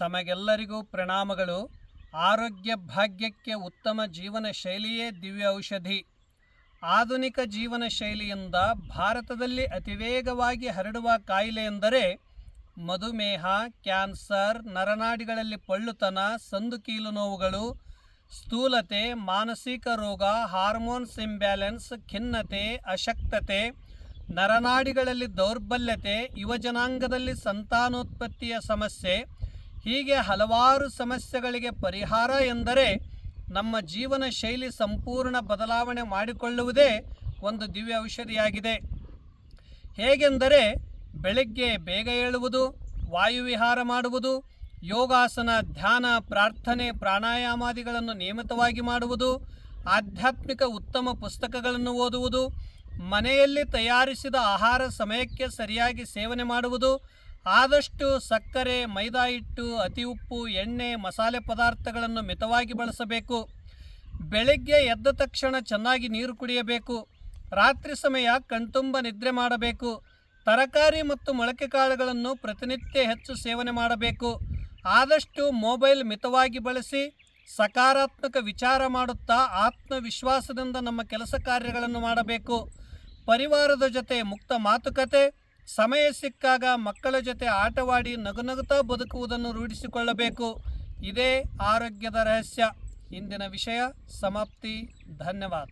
ತಮಗೆಲ್ಲರಿಗೂ ಪ್ರಣಾಮಗಳು. ಆರೋಗ್ಯ ಭಾಗ್ಯಕ್ಕೆ ಉತ್ತಮ ಜೀವನ ಶೈಲಿಯೇ ದಿವ್ಯ ಔಷಧಿ. ಆಧುನಿಕ ಜೀವನ ಶೈಲಿಯಿಂದ ಭಾರತದಲ್ಲಿ ಅತಿವೇಗವಾಗಿ ಹರಡುವ ಕಾಯಿಲೆ ಎಂದರೆ ಮಧುಮೇಹ, ಕ್ಯಾನ್ಸರ್, ನರನಾಡಿಗಳಲ್ಲಿ ಪಳ್ಳುತನ ಸಂದುಕೀಲು ನೋವುಗಳು, ಸ್ಥೂಲತೆ, ಮಾನಸಿಕ ರೋಗ, ಹಾರ್ಮೋನ್ಸ್ ಇಂಬ್ಯಾಲೆನ್ಸ್, ಖಿನ್ನತೆ, ಅಶಕ್ತತೆ, ನರನಾಡಿಗಳಲ್ಲಿ ದೌರ್ಬಲ್ಯತೆ, ಯುವಜನಾಂಗದಲ್ಲಿ ಸಂತಾನೋತ್ಪತ್ತಿಯ ಸಮಸ್ಯೆ ಹೀಗೆ ಹಲವಾರು ಸಮಸ್ಯೆಗಳಿಗೆ ಪರಿಹಾರ ಎಂದರೆ ನಮ್ಮ ಜೀವನ ಶೈಲಿ ಸಂಪೂರ್ಣ ಬದಲಾವಣೆ ಮಾಡಿಕೊಳ್ಳುವುದೇ ಒಂದು ದಿವ್ಯ ಔಷಧಿಯಾಗಿದೆ. ಹೇಗೆಂದರೆ ಬೆಳಗ್ಗೆ ಬೇಗ ಏಳುವುದು ವಾಯುವಿಹಾರ ಮಾಡುವುದು, ಯೋಗಾಸನ, ಧ್ಯಾನ, ಪ್ರಾರ್ಥನೆ, ಪ್ರಾಣಾಯಾಮಾದಿಗಳನ್ನು ನಿಯಮಿತವಾಗಿ ಮಾಡುವುದು, ಆಧ್ಯಾತ್ಮಿಕ ಉತ್ತಮ ಪುಸ್ತಕಗಳನ್ನು ಓದುವುದು, ಮನೆಯಲ್ಲಿ ತಯಾರಿಸಿದ ಆಹಾರ ಸಮಯಕ್ಕೆ ಸರಿಯಾಗಿ ಸೇವನೆ ಮಾಡುವುದು ಆದಷ್ಟು ಸಕ್ಕರೆ, ಮೈದಾ ಹಿಟ್ಟು, ಅತಿ ಉಪ್ಪು, ಎಣ್ಣೆ, ಮಸಾಲೆ ಪದಾರ್ಥಗಳನ್ನು ಮಿತವಾಗಿ ಬಳಸಬೇಕು. ಬೆಳಗ್ಗೆ ಎದ್ದ ತಕ್ಷಣ ಚೆನ್ನಾಗಿ ನೀರು ಕುಡಿಯಬೇಕು. ರಾತ್ರಿ ಸಮಯ ಕಣ್ತುಂಬ ನಿದ್ರೆ ಮಾಡಬೇಕು. ತರಕಾರಿ ಮತ್ತು ಮೊಳಕೆ ಕಾಳುಗಳನ್ನು ಪ್ರತಿನಿತ್ಯ ಹೆಚ್ಚು ಸೇವನೆ ಮಾಡಬೇಕು. ಆದಷ್ಟು ಮೊಬೈಲ್ ಮಿತವಾಗಿ ಬಳಸಿ ಸಕಾರಾತ್ಮಕ ವಿಚಾರ ಮಾಡುತ್ತಾ ಆತ್ಮವಿಶ್ವಾಸದಿಂದ ನಮ್ಮ ಕೆಲಸ ಕಾರ್ಯಗಳನ್ನು ಮಾಡಬೇಕು. ಪರಿವಾರದ ಜೊತೆ ಮುಕ್ತ ಮಾತುಕತೆ ಸಮಯ ಸಿಕ್ಕಾಗ ಮಕ್ಕಳ ಜೊತೆ ಆಟವಾಡಿ ನಗುನಗುತ್ತಾ ಬದುಕುವುದನ್ನು ರೂಢಿಸಿಕೊಳ್ಳಬೇಕು. ಇದೇ ಆರೋಗ್ಯದ ರಹಸ್ಯ. ಇಂದಿನ ವಿಷಯ ಸಮಾಪ್ತಿ. ಧನ್ಯವಾದ.